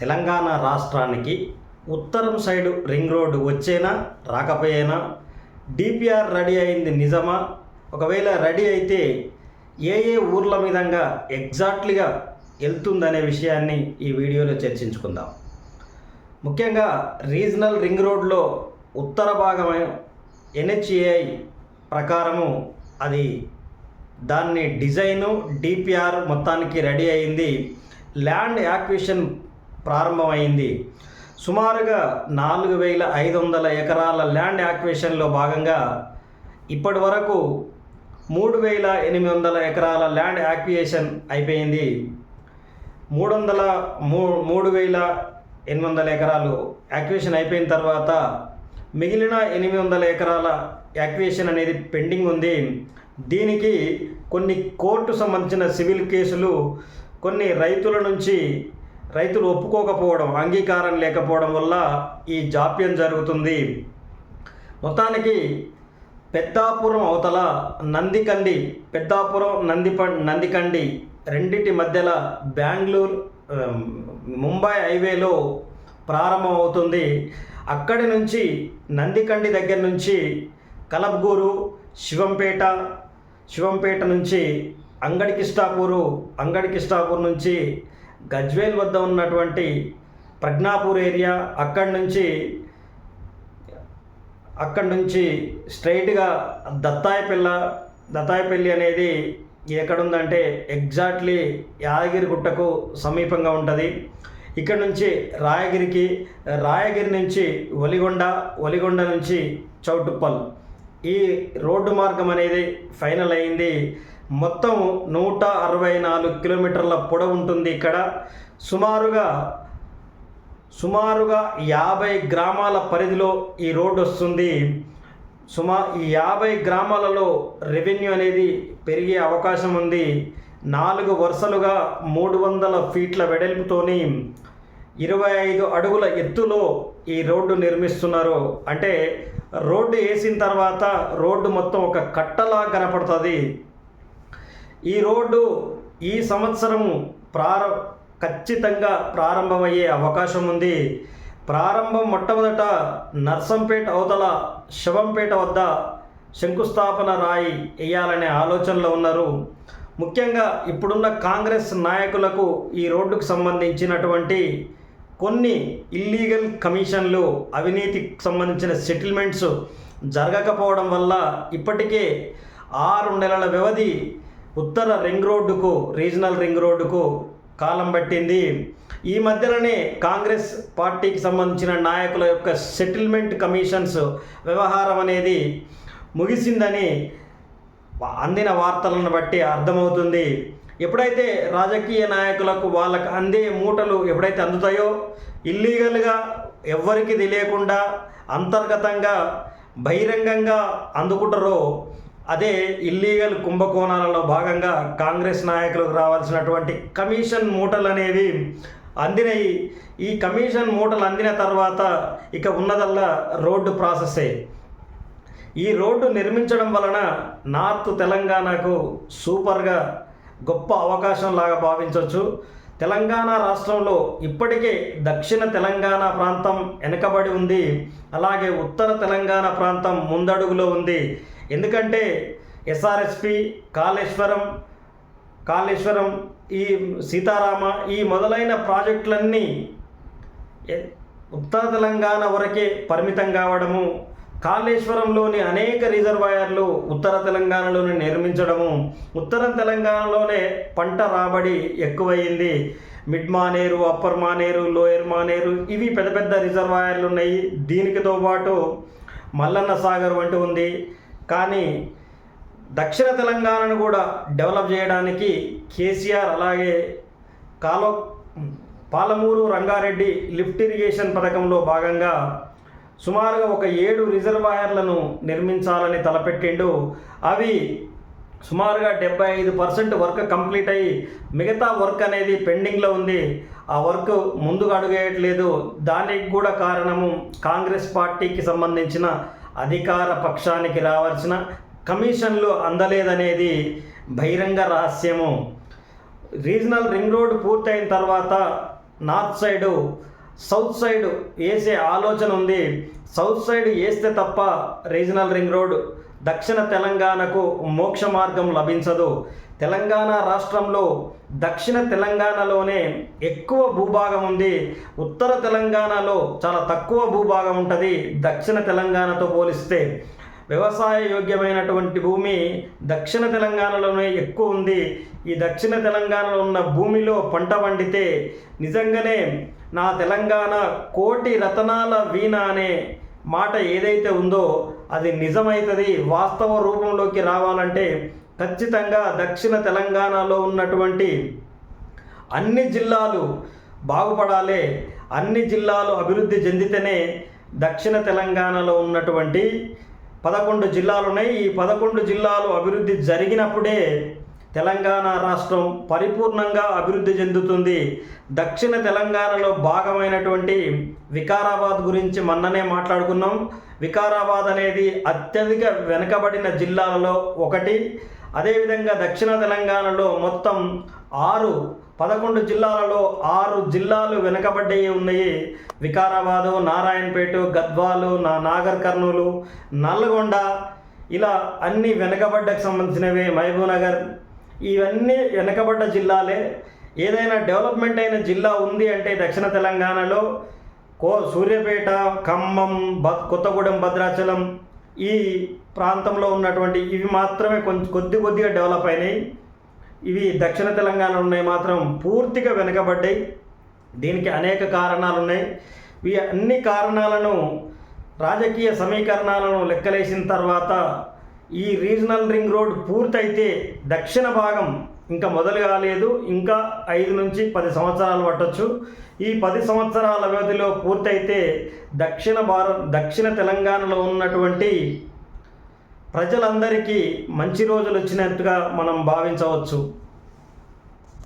తెలంగాణ రాష్ట్రానికి ఉత్తరం side ring road వచ్చేనా రాకపోయేనా? డిపిఆర్ రెడీ అయింది నిజమా? ఒకవేళ రెడీ అయితే ఏ ఏ ఊర్ల మీదంగా ఎగ్జాక్ట్లీగా వెళ్తుందనే విషయాన్ని ఈ వీడియోలో చర్చించుకుందాం. ముఖ్యంగా రీజనల్ రింగ్ రోడ్లో ఉత్తర భాగమైన ఎన్హెచ్ఏఐ ప్రకారము అది దాన్ని డిజైను డిపిఆర్ మొత్తానికి రెడీ అయింది. ల్యాండ్ యాక్విషన్ ప్రారంభమైంది. సుమారుగా నాలుగు వేల ఐదు వందల ఎకరాల ల్యాండ్ యాక్వేషన్లో భాగంగా ఇప్పటి వరకు మూడు వేల ఎనిమిది వందల ఎకరాల ల్యాండ్ యాక్వియేషన్ అయిపోయింది. మూడు వందల మూ మూడు వేల ఎనిమిది వందల ఎకరాలు యాక్వియేషన్ అయిపోయిన తర్వాత మిగిలిన ఎనిమిది వందల ఎకరాల యాక్వియేషన్ అనేది పెండింగ్ ఉంది. దీనికి కొన్ని కోర్టు సంబంధించిన సివిల్ కేసులు కొన్ని రైతుల నుంచి రైతులు ఒప్పుకోకపోవడం అంగీకారం లేకపోవడం వల్ల ఈ జాప్యం జరుగుతుంది. మొత్తానికి పెద్దాపురం అవతల నందికండి పెద్దాపురం నందిప నందికండి రెండింటి మధ్యల బెంగళూరు ముంబై హైవేలో ప్రారంభమవుతుంది. అక్కడి నుంచి నందికండి దగ్గర నుంచి కలబ్గూరు శివంపేట శివంపేట నుంచి అంగడి కిష్టాపూరు అంగడి కిష్టాపూర్ నుంచి గజ్వేల్ వద్ద ఉన్నటువంటి ప్రజ్ఞాపూర్ ఏరియా అక్కడి నుంచి అక్కడి నుంచి స్ట్రైట్గా దత్తాయపిల్ల దత్తాయపల్లి అనేది ఎక్కడుందంటే ఎగ్జాక్ట్లీ యాదగిరి గుట్టకు సమీపంగా ఉంటుంది. ఇక్కడ నుంచి రాయగిరికి రాయగిరి నుంచి ఒలిగొండ ఒలిగొండ నుంచి చౌటుప్పల్. ఈ రోడ్డు మార్గం అనేది ఫైనల్ అయింది. మొత్తం నూట అరవై నాలుగు కిలోమీటర్ల పొడవు ఉంటుంది ఇక్కడ. సుమారుగా సుమారుగా యాభై గ్రామాల పరిధిలో ఈ రోడ్డు వస్తుంది. సుమా ఈ యాభై గ్రామాలలో రెవెన్యూ అనేది పెరిగే అవకాశం ఉంది. నాలుగు వరుసలుగా మూడు వందల ఫీట్ల వెడల్పుతోని ఇరవై ఐదు అడుగుల ఎత్తులో ఈ రోడ్డు నిర్మిస్తున్నారు. అంటే రోడ్డు వేసిన తర్వాత రోడ్డు మొత్తం ఒక కట్టలా కనపడుతుంది. ఈ రోడ్డు ఈ సంవత్సరం ప్రార ఖచ్చితంగా ప్రారంభమయ్యే అవకాశం ఉంది. ప్రారంభం మొట్టమొదట నర్సంపేట అవతల శవంపేట వద్ద శంకుస్థాపన రాయి వేయాలనే ఆలోచనలో ఉన్నారు. ముఖ్యంగా ఇప్పుడున్న కాంగ్రెస్ నాయకులకు ఈ రోడ్డుకు సంబంధించినటువంటి కొన్ని ఇల్లీగల్ కమిషన్లు అవినీతికి సంబంధించిన సెటిల్మెంట్స్ జరగకపోవడం వల్ల ఇప్పటికే ఆరు నెలల వ్యవధి ఉత్తర రింగ్ రోడ్డుకు రీజనల్ రింగ్ రోడ్డుకు కాలం పట్టింది. ఈ మధ్యలోనే కాంగ్రెస్ పార్టీకి సంబంధించిన నాయకుల యొక్క సెటిల్మెంట్ కమిషన్స్ వ్యవహారం అనేది ముగిసిందని అందిన వార్తలను బట్టి అర్థమవుతుంది. ఎప్పుడైతే రాజకీయ నాయకులకు వాళ్ళకు అందే మూటలు ఎప్పుడైతే అందుతాయో ఇల్లీగల్గా ఎవ్వరికి తెలియకుండా అంతర్గతంగా బహిరంగంగా అందుకుంటారో అదే ఇల్లీగల్ కుంభకోణాలలో భాగంగా కాంగ్రెస్ నాయకులకు రావాల్సినటువంటి కమిషన్ మూటలు అనేవి అందినయి ఈ కమిషన్ మూటలు అందిన తర్వాత ఇక ఉన్నదల్లా రోడ్డు ప్రాసెసే ఈ రోడ్డు నిర్మించడం వలన నార్త్ తెలంగాణకు సూపర్గా గొప్ప అవకాశం లాగా భావించవచ్చు తెలంగాణ రాష్ట్రంలో ఇప్పటికే దక్షిణ తెలంగాణ ప్రాంతం వెనుకబడి ఉంది. అలాగే ఉత్తర తెలంగాణ ప్రాంతం ముందడుగులో ఉంది. ఎందుకంటే ఎస్ఆర్ఎస్పి కాళేశ్వరం కాళేశ్వరం ఈ సీతారామ ఈ మొదలైన ప్రాజెక్టులన్నీ ఉత్తర తెలంగాణ వరకే పరిమితం కావడము కాళేశ్వరంలోని అనేక రిజర్వాయర్లు ఉత్తర తెలంగాణలోనే నిర్మించడము ఉత్తర తెలంగాణలోనే పంట రాబడి ఎక్కువయింది mid Maneru upper Maneru lower Maneru ఇవి పెద్ద పెద్ద రిజర్వాయర్లు ఉన్నాయి. దీనికితో పాటు మల్లన్న సాగర్ వంటి ఉంది. కానీ దక్షిణ తెలంగాణను కూడా డెవలప్ చేయడానికి కేసీఆర్ అలాగే కాలో పాలమూరు రంగారెడ్డి లిఫ్ట్ ఇరిగేషన్ పథకంలో భాగంగా సుమారుగా ఒక ఏడు రిజర్వాయర్లను నిర్మించాలని తలపెట్టిండు. అవి సుమారుగా డెబ్బై ఐదు పర్సెంట్ వర్క్ కంప్లీట్ అయ్యి మిగతా వర్క్ అనేది పెండింగ్లో ఉంది. ఆ వర్క్ ముందుకు అడుగేయట్లేదు. దానికి కూడా కారణము కాంగ్రెస్ పార్టీకి సంబంధించిన అధికార పక్షానికి రావాల్సిన కమిషన్లు అందలేదనేది బహిరంగ రహస్యము. రీజనల్ రింగ్ రోడ్ పూర్తయిన తర్వాత నార్త్ సైడు సౌత్ సైడ్ వేసే ఆలోచన ఉంది. సౌత్ సైడ్ వేస్తే తప్ప రీజనల్ రింగ్ రోడ్ దక్షిణ తెలంగాణకు మోక్ష మార్గం లభించదు. తెలంగాణ రాష్ట్రంలో దక్షిణ తెలంగాణలోనే ఎక్కువ భూభాగం ఉంది. ఉత్తర తెలంగాణలో చాలా తక్కువ భూభాగం ఉంటుంది. దక్షిణ తెలంగాణతో పోలిస్తే వ్యవసాయ యోగ్యమైనటువంటి భూమి దక్షిణ తెలంగాణలోనే ఎక్కువ ఉంది. ఈ దక్షిణ తెలంగాణలో ఉన్న భూమిలో పంట పండితే నిజంగానే నా తెలంగాణ కోటి రతనాల వీణ అనే మాట ఏదైతే ఉందో అది నిజమవుతుంది వాస్తవ రూపంలోకి రావాలంటే ఖచ్చితంగా దక్షిణ తెలంగాణలో ఉన్నటువంటి అన్ని జిల్లాలు బాగుపడాలి అన్ని జిల్లాలు అభివృద్ధి చెందితేనే దక్షిణ తెలంగాణలో ఉన్నటువంటి పదకొండు జిల్లాలు ఉన్నాయి ఈ పదకొండు జిల్లాలు అభివృద్ధి జరిగినప్పుడే తెలంగాణ రాష్ట్రం పరిపూర్ణంగా అభివృద్ధి చెందుతుంది. దక్షిణ తెలంగాణలో భాగమైనటువంటి వికారాబాద్ గురించి మొన్ననే మాట్లాడుకున్నాం. వికారాబాద్ అనేది అత్యధిక వెనుకబడిన జిల్లాలలో ఒకటి. అదేవిధంగా దక్షిణ తెలంగాణలో మొత్తం ఆరు పదకొండు జిల్లాలలో ఆరు జిల్లాలు వెనుకబడ్డవి ఉన్నాయి. వికారాబాదు నారాయణపేట గద్వాలు నా నాగర్ కర్నూలు నల్గొండ ఇలా అన్ని వెనుకబడ్డకు సంబంధించినవే. మహబూబ్నగర్ ఇవన్నీ వెనుకబడ్డ జిల్లాలే. ఏదైనా డెవలప్మెంట్ అయిన జిల్లా ఉంది అంటే దక్షిణ తెలంగాణలో కో సూర్యాపేట ఖమ్మం బ కొత్తగూడెం భద్రాచలం ఈ ప్రాంతంలో ఉన్నటువంటి ఇవి మాత్రమే కొంచెం కొద్ది కొద్దిగా డెవలప్ అయినాయి. ఇవి దక్షిణ తెలంగాణ ఉన్నాయి మాత్రం పూర్తిగా వెనుకబడ్డాయి. దీనికి అనేక కారణాలు ఉన్నాయి ఇవి అన్ని కారణాలను రాజకీయ సమీకరణాలను లెక్కలేసిన తర్వాత ఈ రీజనల్ రింగ్ రోడ్ పూర్తయితే దక్షిణ భాగం ఇంకా మొదలు కాలేదు. ఇంకా ఐదు నుంచి పది సంవత్సరాలు పట్టొచ్చు. ఈ పది సంవత్సరాల వ్యవధిలో పూర్తయితే దక్షిణ భారత్ దక్షిణ తెలంగాణలో ఉన్నటువంటి ప్రజలందరికీ మంచి రోజులు వచ్చినట్టుగా మనం భావించవచ్చు.